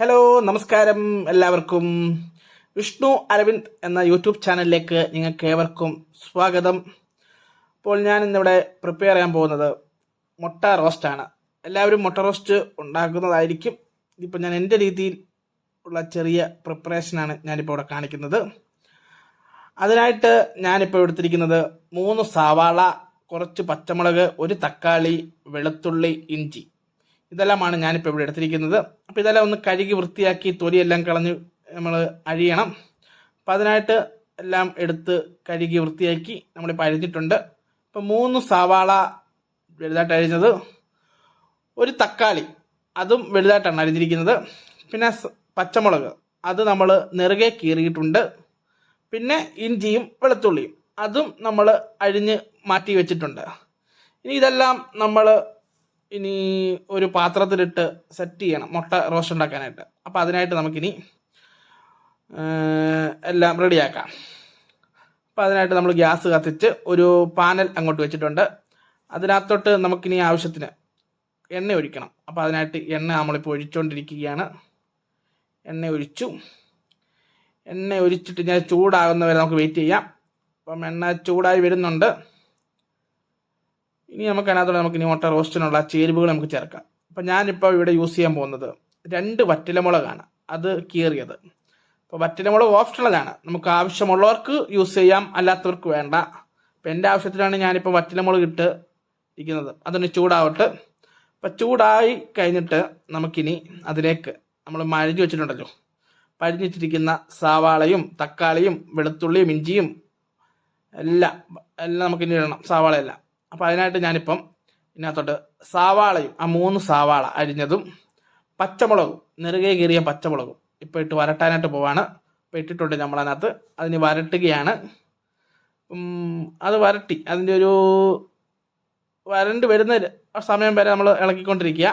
Hello നമസ്കാരം എല്ലാവർക്കും. വിഷ്ണു അരവിന്ദ് എന്ന യൂട്യൂബ് ചാനലിലേക്ക് നിങ്ങൾക്ക് ഏവർക്കും സ്വാഗതം. അപ്പോൾ ഞാൻ ഇന്നിവിടെ പ്രിപ്പയർ ചെയ്യാൻ പോകുന്നത് മുട്ട റോസ്റ്റാണ് എല്ലാവരും മുട്ട റോസ്റ്റ് ഉണ്ടാക്കുന്നതായിരിക്കും. ഇതിപ്പോൾ ഞാൻ എന്റെ രീതിയിൽ ഉള്ള ചെറിയ പ്രിപ്പറേഷനാണ് ഞാനിപ്പോൾ ഇവിടെ കാണിക്കുന്നത്. അതിനായിട്ട് ഞാനിപ്പോൾ എടുത്തിരിക്കുന്നത് മൂന്ന് സവാള കുറച്ച് പച്ചമുളക് ഒരു തക്കാളി വെളുത്തുള്ളി ഇഞ്ചി. ഇതെല്ലാമാണ് ഞാനിപ്പോൾ ഇവിടെ എടുത്തിരിക്കുന്നത്. അപ്പോൾ ഇതെല്ലാം ഒന്ന് കഴുകി വൃത്തിയാക്കി തൊലിയെല്ലാം കളഞ്ഞ് നമ്മൾ അഴിയണം. അപ്പോൾ അതിനായിട്ട് എല്ലാം എടുത്ത് കഴുകി വൃത്തിയാക്കി നമ്മളിപ്പോൾ അരിഞ്ഞിട്ടുണ്ട്. അപ്പോൾ മൂന്ന് സവാള വലുതായിട്ട് അരിഞ്ഞത്. ഒരു തക്കാളി അതും വലുതായിട്ടാണ് അരിഞ്ഞിരിക്കുന്നത്. പിന്നെ പച്ചമുളക് അത് നമ്മൾ നെറുകെ കീറിയിട്ടുണ്ട്. പിന്നെ ഇഞ്ചിയും വെളുത്തുള്ളിയും അതും നമ്മൾ അഴിഞ്ഞ് മാറ്റി വെച്ചിട്ടുണ്ട്. ഇനി ഇതെല്ലാം നമ്മൾ ഇനി ഒരു പാത്രത്തിലിട്ട് സെറ്റ് ചെയ്യണം. മുട്ട റോസ്റ്റ് ഉണ്ടാക്കാനായിട്ട്. അപ്പോൾ അതിനായിട്ട് നമുക്കിനി എല്ലാം റെഡിയാക്കാം. അപ്പോൾ അതിനായിട്ട് നമ്മൾ ഗ്യാസ് കത്തിച്ച് ഒരു പാനൽ അങ്ങോട്ട് വെച്ചിട്ടുണ്ട്. അതിനകത്തോട്ട് നമുക്കിനി ആവശ്യത്തിന് എണ്ണ ഒഴിക്കണം. അപ്പോൾ അതിനായിട്ട് എണ്ണ നമ്മളിപ്പോൾ ഒഴിച്ചുകൊണ്ടിരിക്കുകയാണ് എണ്ണ ഒഴിച്ചു. എണ്ണ ഒഴിച്ചിട്ട് ഞാൻ ചൂടാകുന്നവരെ നമുക്ക് വെയിറ്റ് ചെയ്യാം. അപ്പം എണ്ണ ചൂടായി വരുന്നുണ്ട്. ഇനി നമുക്ക് അതിനകത്തോടെ നമുക്ക് ഇനി മുട്ട റോസ്റ്റിനുള്ള ചേരുവകൾ നമുക്ക് ചേർക്കാം. അപ്പം ഞാനിപ്പോൾ ഇവിടെ യൂസ് ചെയ്യാൻ പോകുന്നത് രണ്ട് വറ്റലമുളകാണ്. അത് കീറിയത്. അപ്പോൾ വറ്റലമുളക് ഓപ്ഷണലാണ് നമുക്ക് ആവശ്യമുള്ളവർക്ക് യൂസ് ചെയ്യാം അല്ലാത്തവർക്ക് വേണ്ട. അപ്പം എന്റെ ആവശ്യത്തിനാണ് ഞാനിപ്പോൾ വറ്റലമുളക് ഇട്ട് ഇരിക്കുന്നത്. അതൊന്ന് ചൂടാവട്ടെ. അപ്പം ചൂടായി കഴിഞ്ഞിട്ട് നമുക്കിനി അതിലേക്ക് നമ്മൾ മരിഞ്ഞു വെച്ചിട്ടുണ്ടല്ലോ. പരിഞ്ഞിട്ടിരിക്കുന്ന സവാളയും തക്കാളിയും വെളുത്തുള്ളിയും ഇഞ്ചിയും എല്ലാം എല്ലാം നമുക്കിനി ഇടണം. സവാള എല്ലാം അപ്പം അതിനായിട്ട് ഞാനിപ്പം ഇതിനകത്തോട്ട് സാവാളയും ആ മൂന്ന് സാവാള അരിഞ്ഞതും പച്ചമുളകും നെറുകെ കീറിയ പച്ചമുളകും ഇപ്പോൾ ഇട്ട് വരട്ടാനായിട്ട് പോവാണ്. ഇപ്പം ഇട്ടിട്ടുണ്ട് നമ്മളതിനകത്ത്. അതിന് വരട്ടുകയാണ്. അത് വരട്ടി. അതിന്റെ ഒരു വരണ്ട് വരുന്ന സമയം വരെ നമ്മൾ ഇളക്കിക്കൊണ്ടിരിക്കുക.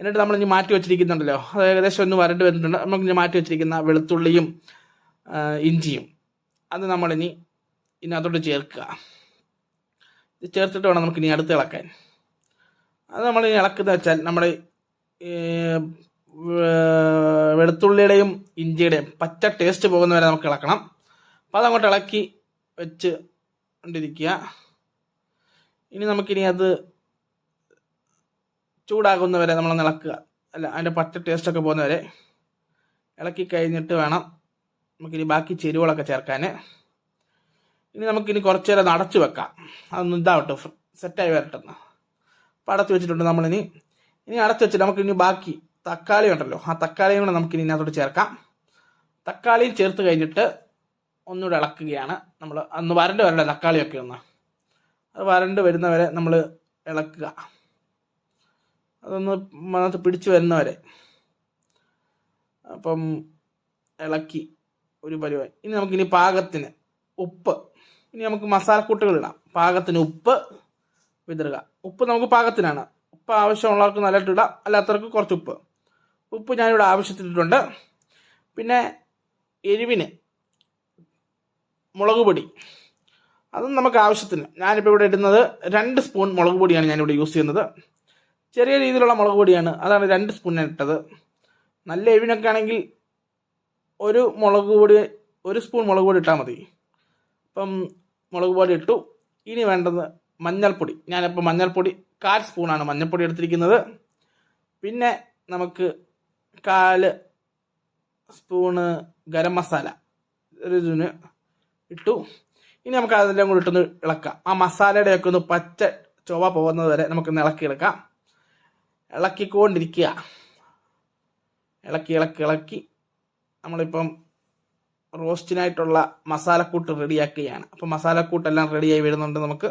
എന്നിട്ട് നമ്മൾ ഇനി മാറ്റി വെച്ചിരിക്കുന്നുണ്ടല്ലോ. അത് ഏകദേശം ഒന്ന് വരണ്ട് വരുന്നുണ്ട് നമുക്ക് ഇനി മാറ്റി വെച്ചിരിക്കുന്ന വെളുത്തുള്ളിയും ഇഞ്ചിയും അത് നമ്മളിനി ഇതിനകത്തോട്ട് ചേർക്കുക. ഇത് ചേർത്തിട്ട് വേണം നമുക്ക് ഇനി അടുത്ത് ഇളക്കാൻ. അത് നമ്മൾ ഇളക്കുന്നത് വെച്ചാൽ നമ്മൾ വെളുത്തുള്ളിയുടെയും ഇഞ്ചിയുടെയും പച്ച ടേസ്റ്റ് പോകുന്ന വരെ നമുക്ക് ഇളക്കണം. അപ്പോൾ അതങ്ങോട്ട് ഇളക്കി വെച്ച് കൊണ്ടിരിക്കുക. ഇനി നമുക്കിനി അത് ചൂടാകുന്ന വരെ നമ്മൾ ഇളക്കുക. അല്ല അതിന്റെ പച്ച ടേസ്റ്റൊക്കെ പോകുന്ന വരെ ഇളക്കി കഴിഞ്ഞിട്ട് വേണം നമുക്കിനി ബാക്കി ചേരുവകളൊക്കെ ചേർക്കാൻ ഇനി നമുക്കിനി കുറച്ച് നേരം അടച്ചു വെക്കാം. അതൊന്ന് ഇതാവട്ടെ സെറ്റ് സെറ്റായി വരട്ടെന്ന്. അപ്പോൾ അടച്ചു വെച്ചിട്ടുണ്ട് നമ്മളിനി. ഇനി അടച്ചു വെച്ചിട്ട് നമുക്ക് ഇനി ബാക്കി തക്കാളി ഉണ്ടല്ലോ ആ തക്കാളിയും കൂടെ നമുക്കിനി ഇതിനകത്തോട്ട് ചേർക്കാം. തക്കാളിയും ചേർത്ത് കഴിഞ്ഞിട്ട് ഒന്നുകൂടെ ഇളക്കുകയാണ് നമ്മൾ അന്ന് വരണ്ട് വരണ്ട തക്കാളിയൊക്കെ ഒന്ന്. അത് വരണ്ട് വരുന്നവരെ നമ്മൾ ഇളക്കുക. അതൊന്ന് അതിനകത്ത് പിടിച്ചു വരുന്നവരെ. അപ്പം ഇളക്കി ഒരു പരിപാടി. ഇനി നമുക്കിനി പാകത്തിന് ഉപ്പ്. ഇനി നമുക്ക് മസാലക്കൂട്ടുകൾ ഇടാം. പാകത്തിന് ഉപ്പ് വിതറുക. ഉപ്പ് നമുക്ക് പാകത്തിനാണ്. ഉപ്പ് ആവശ്യമുള്ളവർക്ക് നല്ലതായിട്ട് ഇടാം. അല്ലാത്തവർക്ക് കുറച്ച് ഉപ്പ്. ഉപ്പ് ഞാനിവിടെ ആവശ്യത്തിട്ടുണ്ട് പിന്നെ എരിവിന് മുളക് പൊടി. അതും നമുക്ക് ആവശ്യത്തിന്. ഞാനിപ്പോൾ ഇവിടെ ഇടുന്നത് രണ്ട് സ്പൂൺ മുളക് പൊടിയാണ് ഞാനിവിടെ യൂസ് ചെയ്യുന്നത്. ചെറിയ രീതിയിലുള്ള മുളക് പൊടിയാണ്. അതാണ് രണ്ട് സ്പൂൺ ഞാൻ ഇട്ടത്. നല്ല എരിവിനൊക്കെ ആണെങ്കിൽ ഒരു മുളക് പൊടി ഒരു സ്പൂൺ മുളക് പൊടി ഇട്ടാൽ മതി. അപ്പം മുളക് പൊടി ഇട്ടു. ഇനി വേണ്ടത് മഞ്ഞൾപ്പൊടി. ഞാനിപ്പോൾ മഞ്ഞൾപ്പൊടി കാൽ സ്പൂണാണ് മഞ്ഞൾപ്പൊടി എടുത്തിരിക്കുന്നത്. പിന്നെ നമുക്ക് കാൽ സ്പൂണ് ഗരം മസാല ഒരു ഇതിന് ഇട്ടു. ഇനി നമുക്ക് അതെല്ലാം കൂടി ഇട്ടൊന്ന് ഇളക്കാം. ആ മസാലയുടെ ഒക്കെ ഒന്ന് പച്ച ചുവ പോകുന്നത് വരെ നമുക്കൊന്ന് ഇളക്കി എടുക്കാം. ഇളക്കിക്കൊണ്ടിരിക്കുക. ഇളക്കി ഇളക്കി ഇളക്കി. നമ്മളിപ്പം റോസ്റ്റിനായിട്ടുള്ള മസാലക്കൂട്ട് റെഡിയാക്കുകയാണ്. അപ്പോൾ മസാലക്കൂട്ടെല്ലാം റെഡിയായി വരുന്നുണ്ട് നമുക്ക്.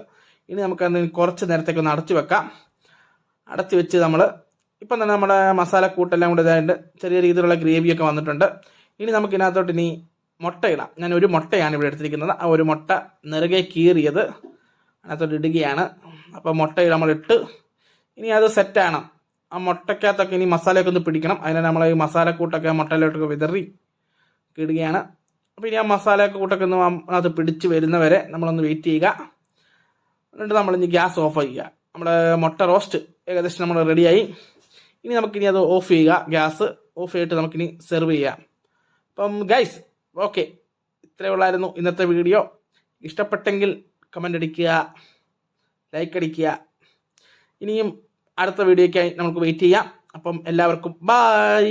ഇനി നമുക്ക് അതിന് കുറച്ച് നേരത്തേക്ക് ഒന്ന് അടച്ചു വെക്കാം. അടച്ചു വെച്ച് നമ്മൾ ഇപ്പം തന്നെ നമ്മുടെ മസാലക്കൂട്ടെല്ലാം കൂടെ ഇതായിട്ട് ചെറിയ രീതിയിലുള്ള ഗ്രേവിയൊക്കെ വന്നിട്ടുണ്ട്. ഇനി നമുക്ക് ഇതിനകത്തോട്ട് ഇനി മുട്ട ഇടാം. ഞാൻ ഒരു മുട്ടയാണ് ഇവിടെ എടുത്തിരിക്കുന്നത്. ആ ഒരു മുട്ട നിറകെ കീറിയത് അതിനകത്തോട്ട് ഇടുകയാണ്. അപ്പോൾ മുട്ട നമ്മൾ ഇട്ട് ഇനി അത് സെറ്റാണ് ആ മുട്ടയ്ക്കകത്തൊക്കെ ഇനി മസാലയൊക്കെ ഒന്ന് പിടിക്കണം. അതിനെ നമ്മൾ ഈ മസാലക്കൂട്ടൊക്കെ മുട്ടയിലോട്ടൊക്കെ വിതറി ഇടുകയാണ്. അപ്പോൾ ഇനി ആ മസാലയൊക്കെ കൂട്ടൊക്കെ ഒന്ന് അത് പിടിച്ച് വരുന്നവരെ നമ്മളൊന്ന് വെയിറ്റ് ചെയ്യുക. എന്നിട്ട് നമ്മളിനി ഗ്യാസ് ഓഫ് ചെയ്യുക നമ്മുടെ മുട്ട റോസ്റ്റ് ഏകദേശം നമ്മൾ റെഡിയായി ഇനി നമുക്കിനി അത് ഓഫ് ചെയ്യുക. ഗ്യാസ് ഓഫ് ചെയ്തിട്ട് നമുക്കിനി സെർവ് ചെയ്യാം. അപ്പം ഗൈസ് ഓക്കെ ഇത്രയേ ഉള്ളായിരുന്നു ഇന്നത്തെ വീഡിയോ ഇഷ്ടപ്പെട്ടെങ്കിൽ കമന്റ് അടിക്കുക ലൈക്ക് അടിക്കുക. ഇനിയും അടുത്ത വീഡിയോയ്ക്കായി നമുക്ക് വെയിറ്റ് ചെയ്യാം. അപ്പം എല്ലാവർക്കും ബായ്